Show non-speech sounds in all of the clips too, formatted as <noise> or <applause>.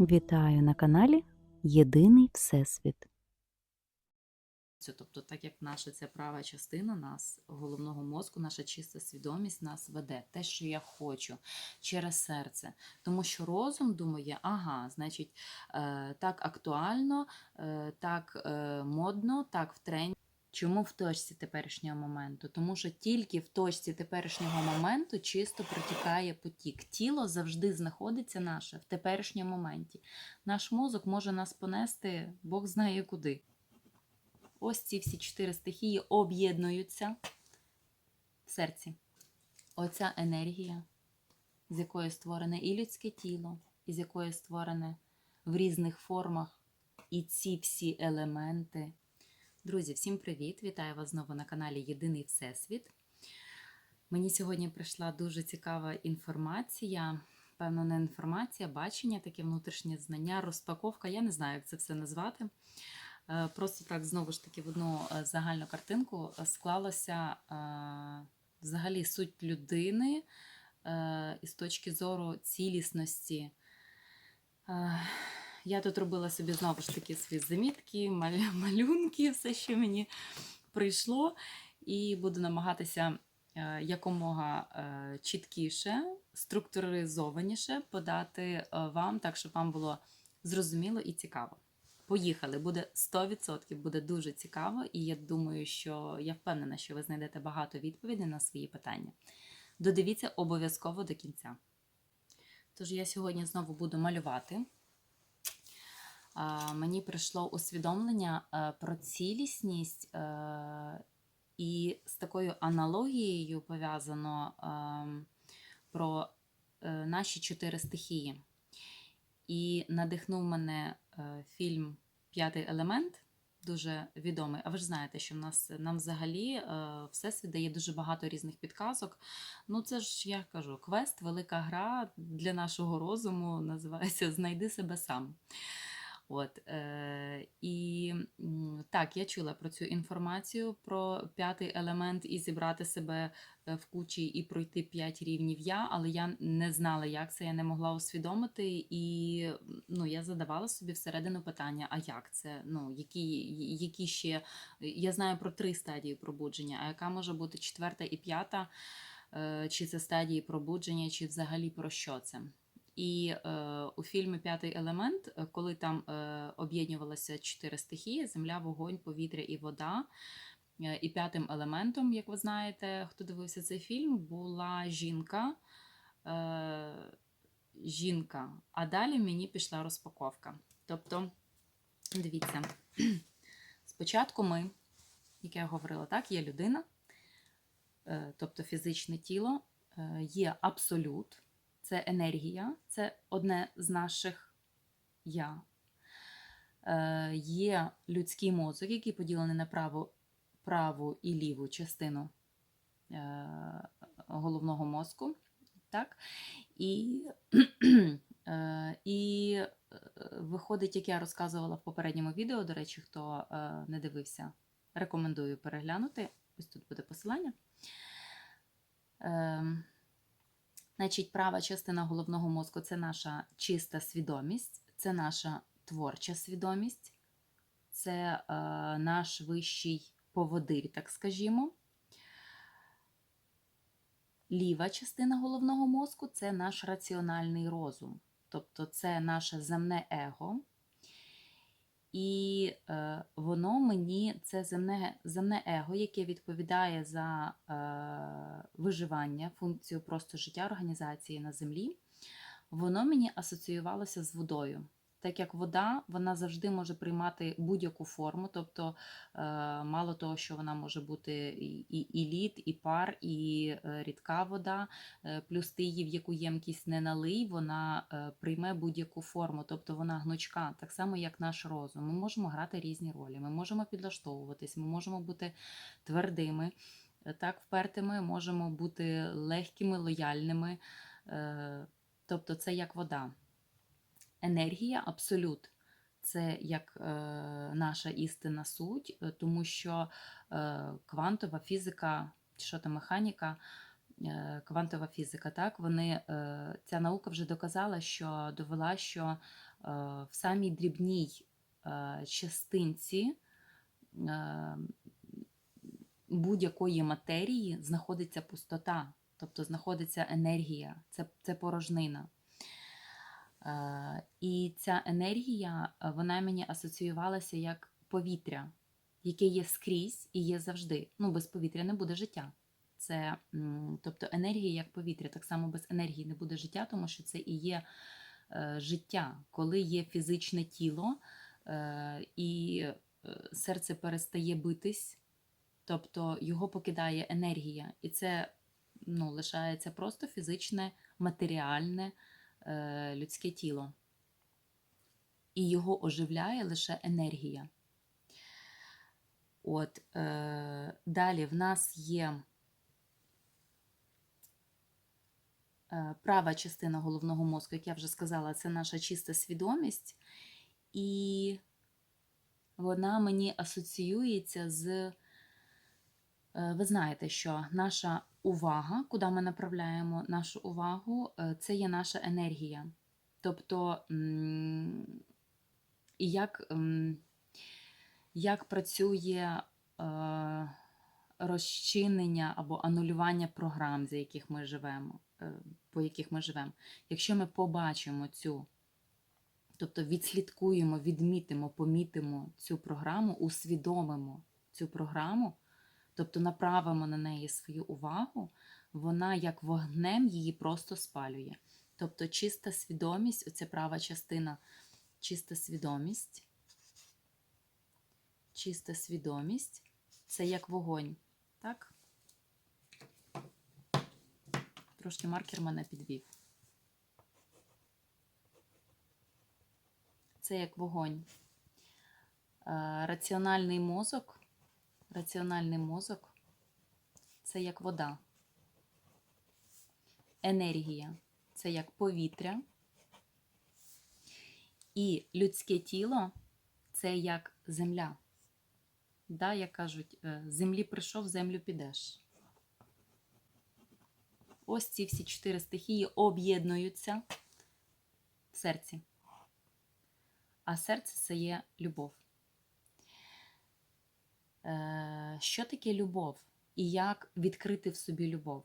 Вітаю на каналі Єдиний Всесвіт. Тобто, так як наша ця права частина нас, головного мозку, наша чиста свідомість нас веде, те, що я хочу через серце. Тому що розум думає, ага, значить, е, так актуально, е, так е, модно, так в тренді. Чому в точці теперішнього моменту? Тому що тільки в точці теперішнього моменту чисто протікає потік. Тіло завжди знаходиться наше в теперішньому моменті. Наш мозок може нас понести, Бог знає куди. Ось ці всі чотири стихії об'єднуються в серці. Оця енергія, з якої створене і людське тіло, і з якої створене в різних формах і ці всі елементи. Друзі, всім привіт! Вітаю вас знову на каналі Єдиний Всесвіт. Мені сьогодні прийшла дуже цікава інформація. Певно, не інформація, бачення, таке внутрішнє знання, розпаковка. Я не знаю, як це все назвати. Е, Просто так знову ж таки в одну е, загальну картинку е, склалася взагалі суть людини із точки зору цілісності. Я тут робила собі знову ж таки свої замітки, <laughs> малюнки, все, що мені прийшло, і буду намагатися е, якомога е, чіткіше, структуризованіше подати е, вам, так щоб вам було зрозуміло і цікаво. Поїхали, буде 100%, буде дуже цікаво, і я думаю, що я впевнена, що ви знайдете багато відповідей на свої питання. Додивіться обов'язково до кінця. Тож я сьогодні знову буду малювати. Мені прийшло усвідомлення е, про цілісність, е, і з такою аналогією пов'язано ем, про е, наші чотири стихії. І надихнув мене е, фільм П'ятий елемент, дуже відомий. А ви ж знаєте, що в нас нам взагалі е, всесвіт дає дуже багато різних підказок. Ну, це ж я кажу, квест, велика гра для нашого розуму називається Знайди себе сам. От, е, і так, я чула про цю інформацію про п'ятий елемент і зібрати себе е, в кучі і пройти п'ять рівнів я, але я не знала, як це, я не могла усвідомити. І ну, я задавала собі всередину питання: а як це? Ну, які, які ще я знаю про три стадії пробудження, а яка може бути четверта і п'ята? Е, Чи це стадії пробудження, чи взагалі про що це? І е, у фільмі П'ятий елемент, е, коли там е, об'єднувалися чотири стихії: земля, вогонь, повітря і вода. Е, і п'ятим елементом, як ви знаєте, хто дивився цей фільм, була жінка. Е, жінка. А далі мені пішла розпаковка. Тобто, дивіться, <clears throat> спочатку ми, як я говорила, так, є людина, е, тобто фізичне тіло, е, є абсолют це енергія, це одне з наших я. Е, Є людський мозок, який поділений на праву, праву і ліву частину е, головного мозку. Так? І, <clears throat> е, і е, виходить, як я розказувала в попередньому відео, до речі, хто е, не дивився, рекомендую переглянути. Ось тут буде посилання. Е, Значить, права частина головного мозку це наша чиста свідомість, це наша творча свідомість, це е, наш вищий поводир, так скажімо. Ліва частина головного мозку це наш раціональний розум, тобто це наше земне его. І е, воно мені це земне земне его, яке відповідає за е, виживання, функцію просто життя організації на землі, воно мені асоціювалося з водою. Так як вода, вона завжди може приймати будь-яку форму, тобто е, мало того, що вона може бути і, і, лід, і пар, і е, рідка вода, е, плюс ти її в яку ємкість не налий, вона прийме будь-яку форму, тобто вона гнучка, так само як наш розум. Ми можемо грати різні ролі, ми можемо підлаштовуватись, ми можемо бути твердими, так впертими, можемо бути легкими, лояльними. Тобто це як вода. Енергія, абсолют, це як е, наша істинна суть, е, тому що е, квантова фізика, що там механіка, е, квантова фізика. Так, вони, е, ця наука вже доказала, що довела, що е, в самій дрібній е, частинці е, будь-якої матерії знаходиться пустота, тобто знаходиться енергія, це, це порожнина. Е, І ця енергія, е, вона мені асоціювалася як повітря, яке є скрізь і є завжди. Ну, без повітря не буде життя. Це, тобто енергія як повітря, так само без енергії не буде життя, тому що це і є е, життя, коли є фізичне тіло і серце перестає битись, тобто його покидає енергія, і це ну, лишається просто фізичне, матеріальне людське тіло. І його оживляє лише енергія. От, е, далі в нас є е, права частина головного мозку, як я вже сказала, це наша чиста свідомість, і вона мені асоціюється з. е, Ви знаєте, що наша увага, куди ми направляємо нашу увагу, е, це є наша енергія. Тобто, як, як працює е, розчинення або анулювання програм, за яких ми живемо, е, по яких ми живемо. Якщо ми побачимо цю, тобто відслідкуємо, відмітимо, помітимо цю програму, усвідомимо цю програму, тобто направимо на неї свою увагу, вона як вогнем її просто спалює. Тобто чиста свідомість, оця права частина, чиста свідомість. Чиста свідомість це як вогонь. Так? Трошки маркер мене підвів. Це як вогонь. Е, Раціональний мозок. Раціональний мозок це як вода. Енергія це як повітря. І людське тіло це як земля. Да, як кажуть, е, землі прийшов, землю підеш. Ось ці всі чотири стихії об'єднуються в серці. А серце це є любов. Е, Що таке любов? І як відкрити в собі любов?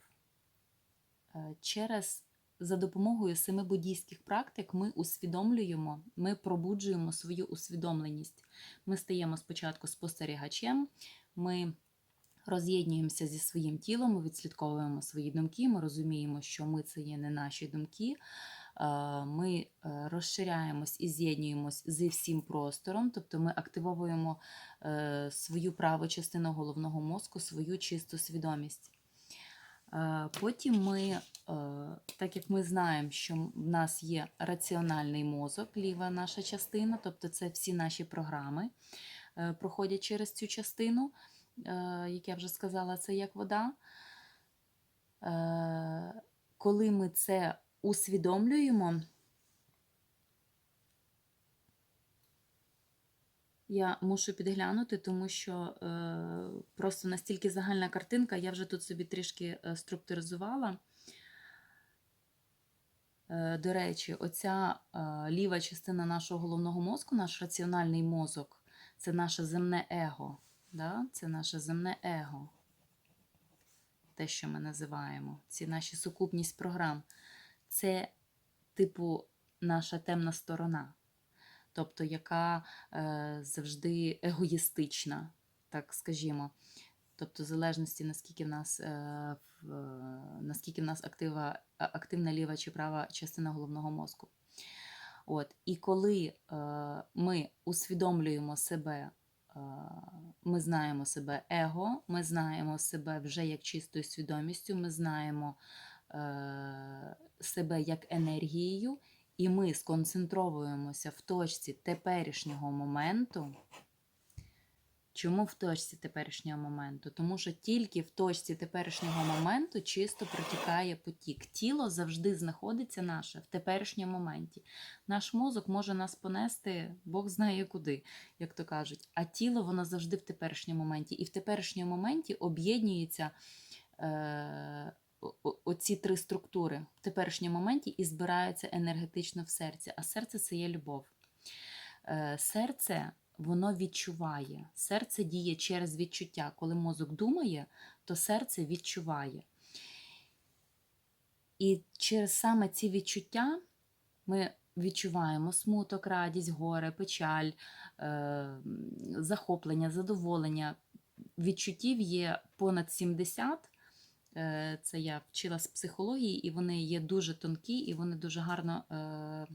Е, Через за допомогою семи буддійських практик ми усвідомлюємо, ми пробуджуємо свою усвідомленість. Ми стаємо спочатку спостерігачем, ми роз'єднуємося зі своїм тілом, ми відслідковуємо свої думки, ми розуміємо, що ми це є не наші думки. Е, Ми е, розширяємось і з'єднуємось зі всім простором, тобто ми активовуємо е, свою праву частину головного мозку, свою чисту свідомість. Потім ми, так як ми знаємо, що в нас є раціональний мозок, ліва наша частина, тобто це всі наші програми проходять через цю частину, як я вже сказала, це як вода. Коли ми це усвідомлюємо, Я мушу підглянути, тому що е, просто настільки загальна картинка, я вже тут собі трішки е, структуризувала. Е, до речі, оця ліва частина нашого головного мозку, наш раціональний мозок, це наше земне его. Да? Це наше земне его. Те, що ми називаємо, ці наші сукупність програм. Це, типу, наша темна сторона тобто яка е, завжди егоїстична, так скажімо. Тобто, в залежності, наскільки в нас, е, в, наскільки в нас актива, активна ліва чи права частина головного мозку. От. І коли е, ми усвідомлюємо себе, е, ми знаємо себе его, ми знаємо себе вже як чистою свідомістю, ми знаємо себе як енергією, і ми сконцентровуємося в точці теперішнього моменту. Чому в точці теперішнього моменту? Тому що тільки в точці теперішнього моменту чисто протікає потік. Тіло завжди знаходиться наше в теперішньому моменті. Наш мозок може нас понести, Бог знає куди, як то кажуть. А тіло воно завжди в теперішньому моменті. І в теперішньому моменті об'єднується, е, оці три структури в теперішньому моменті і збираються енергетично в серці. А серце це є любов. Е, Серце воно відчуває. Серце діє через відчуття. Коли мозок думає, то серце відчуває. І через саме ці відчуття ми відчуваємо смуток, радість, горе, печаль, е, захоплення, задоволення. Відчуттів є понад 70. Е, Це я вчила з психології, і вони є дуже тонкі, і вони дуже гарно. е,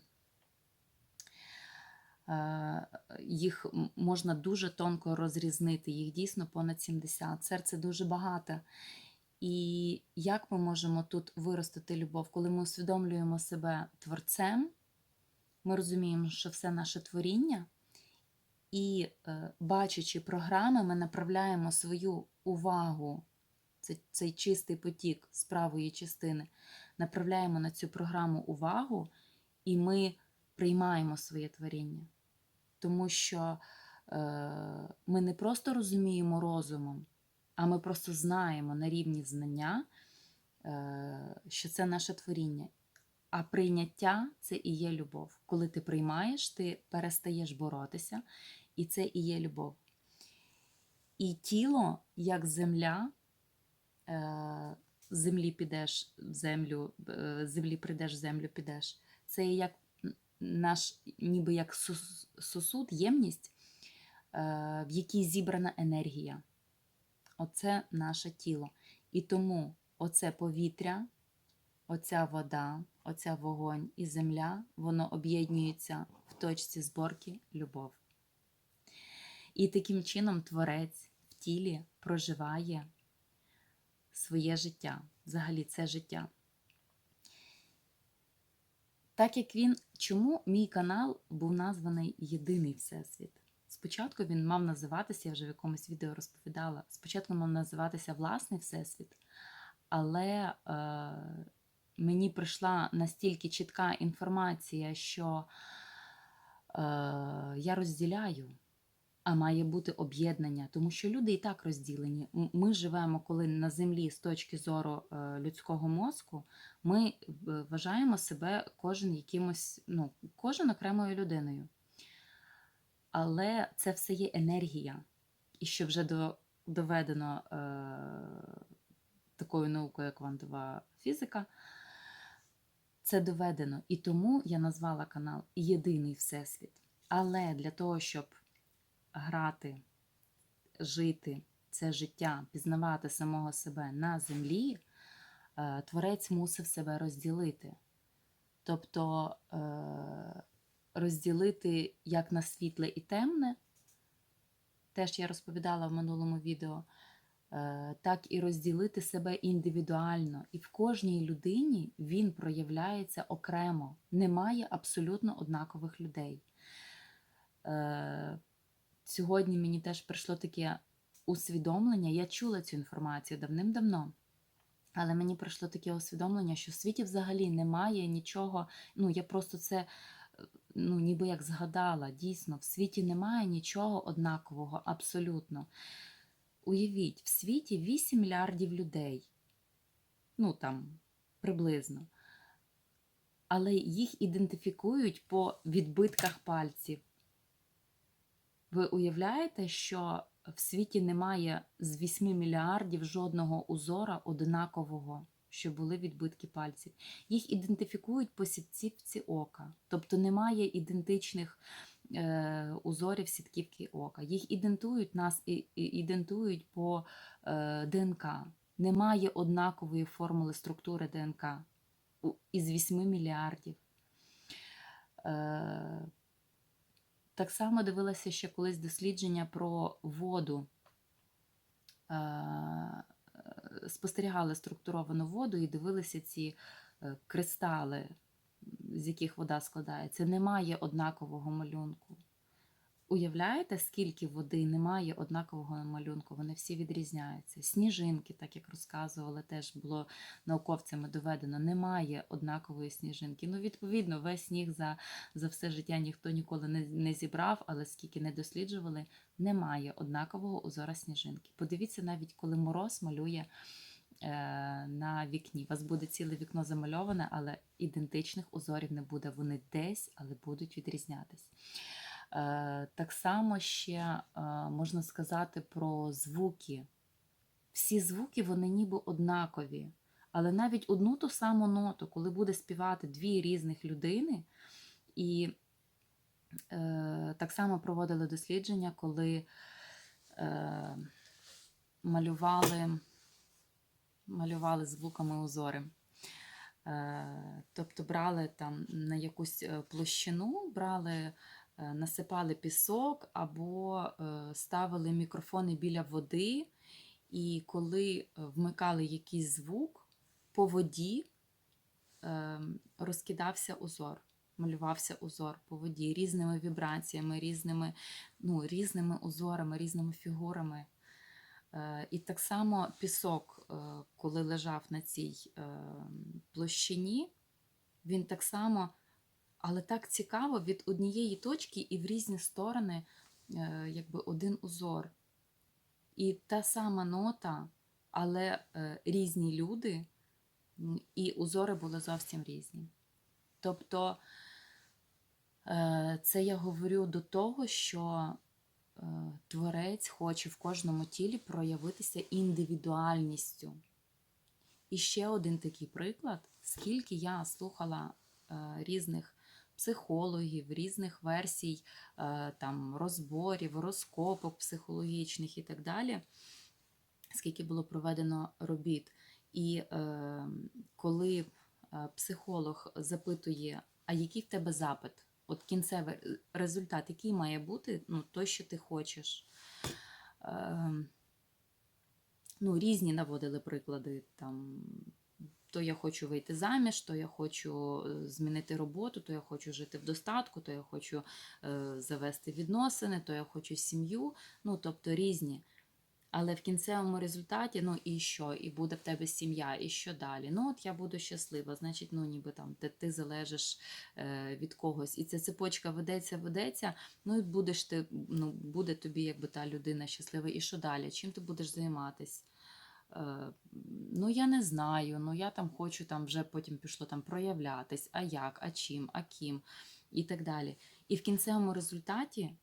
е, Їх можна дуже тонко розрізнити, їх дійсно понад 70. Серце дуже багате. І як ми можемо тут виростити любов, коли ми усвідомлюємо себе творцем, ми розуміємо, що все наше творіння, і бачачи програми, ми направляємо свою увагу, цей, чистий потік з правої частини, направляємо на цю програму увагу, і ми приймаємо своє творіння. Тому що е, ми не просто розуміємо розумом, а ми просто знаємо на рівні знання, е, що це наше творіння. А прийняття це і є любов. Коли ти приймаєш, ти перестаєш боротися, і це і є любов. І тіло, як земля, з землі підеш землю, е, землі прийдеш землю підеш. Це як наш, ніби як сосуд, ємність, е, в якій зібрана енергія. Оце наше тіло. І тому оце повітря, оця вода, оця вогонь і земля, воно об'єднується в точці зборки любов. І таким чином творець в тілі проживає своє життя, взагалі це життя. Так як він, чому мій канал був названий Єдиний Всесвіт? Спочатку він мав називатися, я вже в якомусь відео розповідала, спочатку мав називатися Власний Всесвіт, але е, мені прийшла настільки чітка інформація, що е, я розділяю, має бути об'єднання, тому що люди і так розділені. Ми живемо, коли на землі з точки зору е, людського мозку, ми е, вважаємо себе кожен якимось, ну, кожен окремою людиною. Але це все є енергія. І що вже до, доведено е, такою наукою, як квантова фізика, це доведено. І тому я назвала канал Єдиний Всесвіт. Але для того, щоб грати, жити це життя, пізнавати самого себе на землі, е, творець мусив себе розділити. Тобто е, розділити як на світле і темне, теж я розповідала в минулому відео, е, так і розділити себе індивідуально. І в кожній людині він проявляється окремо. Немає абсолютно однакових людей. Сьогодні мені теж прийшло таке усвідомлення. Я чула цю інформацію давним-давно. Але мені прийшло таке усвідомлення, що в світі взагалі немає нічого. Ну, я просто це е, ну, ніби як згадала. Дійсно, в світі немає нічого однакового, абсолютно. Уявіть, в світі 8 мільярдів людей. Ну там приблизно. Але їх ідентифікують по відбитках пальців. Ви уявляєте, що в світі немає з 8 мільярдів жодного узора однакового, що були відбитки пальців. Їх ідентифікують по сітківці ока. Тобто немає ідентичних е, узорів сітківки ока. Їх ідентують нас і, ідентують по е, ДНК. Немає однакової формули структури ДНК із 8 мільярдів. Е, так само дивилася ще колись дослідження про воду. Е, Спостерігали структуровану воду і дивилися ці е, кристали, з яких вода складається. Немає однакового малюнку. Уявляєте, скільки води немає однакового малюнку, вони всі відрізняються. Сніжинки, так як розказували, теж було науковцями доведено, немає однакової сніжинки. Ну, відповідно, весь сніг за, за все життя ніхто ніколи не, не зібрав, але скільки не досліджували, немає однакового узора сніжинки. Подивіться, навіть коли мороз малює на вікні. У вас буде ціле вікно замальоване, але ідентичних узорів не буде. Вони десь, але будуть відрізнятись. Е, Так само ще е, можна сказати про звуки. Всі звуки вони ніби однакові. Але навіть одну ту саму ноту, коли буде співати дві різних людини, і е, так само проводили дослідження, коли е, малювали, малювали звуками узори. Е, тобто брали там на якусь е, площину, брали, насипали пісок або е, ставили мікрофони біля води, і коли е, вмикали якийсь звук, по воді е, розкидався узор, малювався узор по воді різними вібраціями, різними, ну, різними узорами, різними фігурами. Е, І так само пісок, е, коли лежав на цій е, площині, він так само, але так цікаво, від однієї точки і в різні сторони, е, якби один узор. І та сама нота, але е, різні люди, і узори були зовсім різні. Тобто, е, це я говорю до того, що творець хоче в кожному тілі проявитися індивідуальністю. І ще один такий приклад, скільки я слухала різних психологів, різних версій, е, там, розборів, розкопок психологічних і так далі, скільки було проведено робіт. І е, коли е, психолог запитує, а який в тебе запит? От кінцевий е, результат, який має бути, ну, той, що ти хочеш. Е, ну, різні наводили приклади. Там, то я хочу вийти заміж, то я хочу е, змінити роботу, то я хочу жити в достатку, то я хочу е, завести відносини, то я хочу сім'ю. Ну, тобто різні. Але в кінцевому результаті, ну і що? І буде в тебе сім'я, і що далі? Ну, от я буду щаслива, значить, ну ніби там ти, ти залежиш е, від когось. І ця цепочка ведеться, ведеться, ну і будеш ти, ну, буде тобі якби та людина щаслива. І що далі? Чим ти будеш займатись? Е, ну, я не знаю, ну я там хочу там вже потім пішло там проявлятись, а як, а чим, а ким, і так далі. І в кінцевому результаті,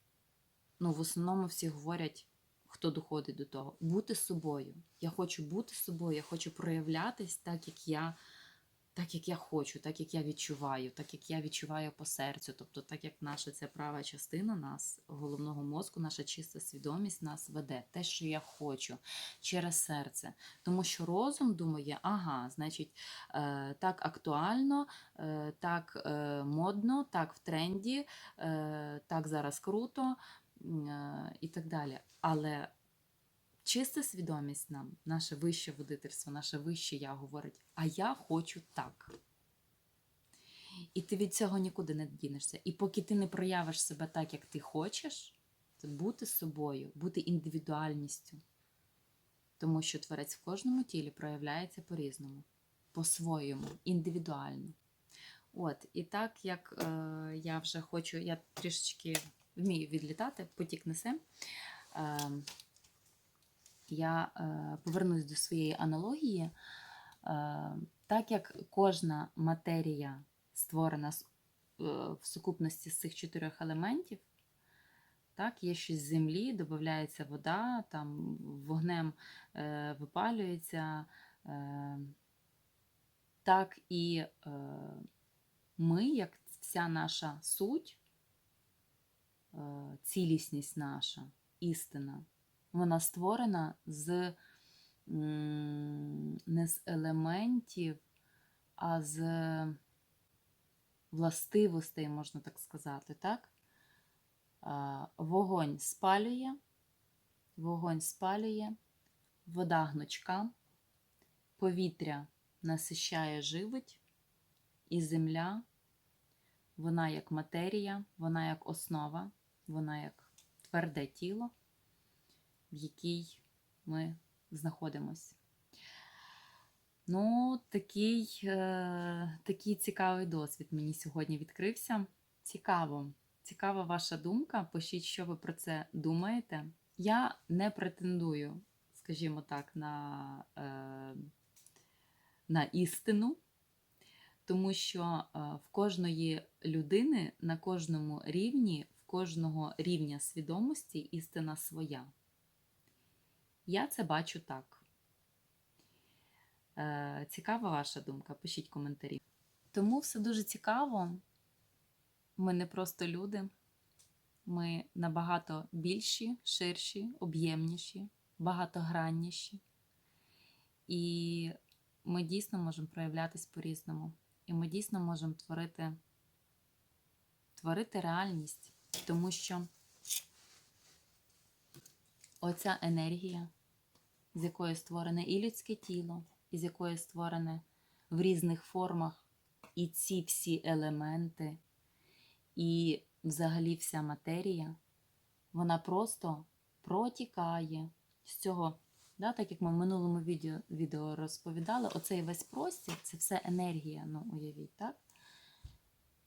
ну, в основному всі говорять, хто доходить до того, бути собою. Я хочу бути собою, я хочу проявлятись так, як я, так, як я хочу, так, як я відчуваю, так, як я відчуваю по серцю. Тобто, так як наша ця права частина нас, головного мозку, наша чиста свідомість нас веде, те, що я хочу через серце. Тому що розум думає, ага, значить, е, так актуально, е, так е, модно, так в тренді, так зараз круто і так далі. Але чиста свідомість нам, наше вище водительство, наше вище я говорить, а я хочу так. І ти від цього нікуди не дінешся. І поки ти не проявиш себе так, як ти хочеш, це бути собою, бути індивідуальністю. Тому що творець в кожному тілі проявляється по-різному, по-своєму, індивідуально. От, і так як е, я вже хочу, я трішечки вмію відлітати, потік несе. Е, я е, повернусь до своєї аналогії. Е, так як кожна матерія створена е, в сукупності з цих чотирьох елементів, так, є щось з землі, додається вода, там вогнем е, випалюється. Е, так і е, ми, як вся наша суть, е, цілісність наша, істина, вона створена з не з елементів, а з властивостей, можна так сказати, так? Вогонь спалює, вогонь спалює, вода гнучка, повітря насищає, живить, і земля, вона як матерія, вона як основа, вона як тверде тіло, в якій ми знаходимося. Ну, такий, е, такий цікавий досвід мені сьогодні відкрився. Цікаво, цікава ваша думка. Пишіть, що ви про це думаєте. Я не претендую, скажімо так, на е, на істину, тому що е, в кожної людини на кожному рівні, в кожного рівня свідомості істина своя. Я це бачу так. Е, Цікава ваша думка? Пишіть коментарі. Тому все дуже цікаво. Ми не просто люди, ми набагато більші, ширші, об'ємніші, багатогранніші. І ми дійсно можемо проявлятись по-різному. І ми дійсно можемо творити, творити реальність, тому що оця енергія, з якої створене і людське тіло, і з якої створене в різних формах і ці всі елементи, і взагалі вся матерія, вона просто протікає з цього. Да, так як ми в минулому відео, відео розповідали, оцей весь простір це все енергія, ну уявіть, так?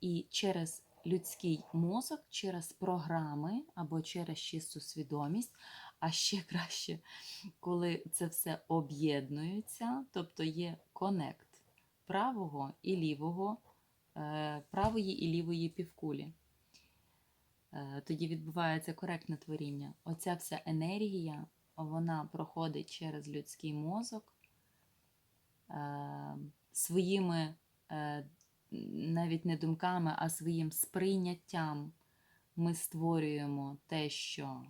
І через людський мозок, через програми або через чисту свідомість, а ще краще, коли це все об'єднується, тобто є конект правого і лівого, е, правої і лівої півкулі. Е, Тоді відбувається коректне творіння. Оця вся енергія, вона проходить через людський мозок е, своїми навіть не думками, а своїм сприйняттям ми створюємо те, що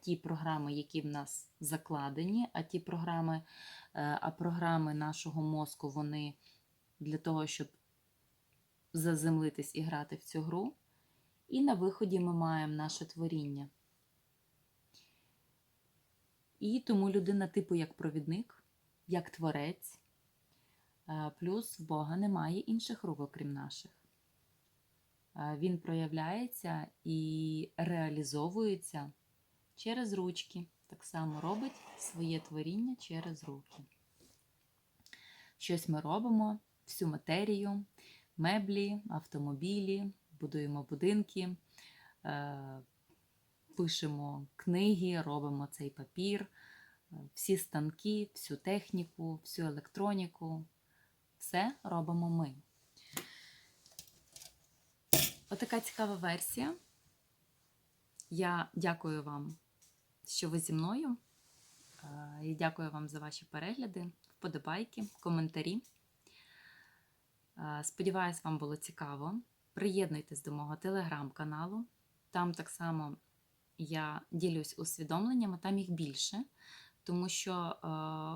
ті програми, які в нас закладені, а ті програми, е, а програми нашого мозку, вони для того, щоб заземлитись і грати в цю гру. І на виході ми маємо наше творіння. І тому людина, типу, як провідник, як творець, Е, плюс в Бога немає інших рук, окрім наших. Е, Він проявляється і реалізовується через ручки. Так само робить своє творіння через руки. Щось ми робимо, всю матерію, меблі, автомобілі, будуємо будинки, е, пишемо книги, робимо цей папір, е, всі станки, всю техніку, всю електроніку. Все робимо ми. Отака цікава версія. Я дякую вам, що ви зі мною. Е, І дякую вам за ваші перегляди, вподобайки, коментарі. Е, Сподіваюсь, вам було цікаво. Приєднуйтесь до мого телеграм-каналу. Там так само я ділюсь усвідомленнями, там їх більше, тому що е,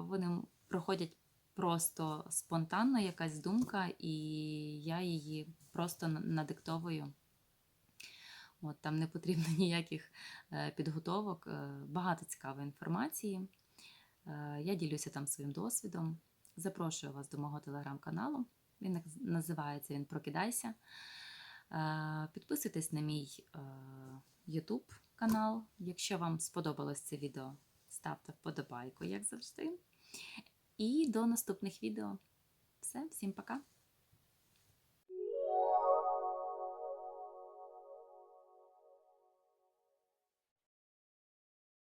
вони проходять просто спонтанно якась думка, і я її просто надиктовую. От, там не потрібно <laughs> ніяких е, підготовок, е, багато цікавої інформації. Е, Я ділюся там своїм досвідом. Запрошую вас до мого телеграм-каналу. Він називається він Прокидайся. Підписуйтесь на мій YouTube канал. Якщо вам сподобалось це відео, ставте вподобайку, як завжди. І до наступних відео. Все, всім пока!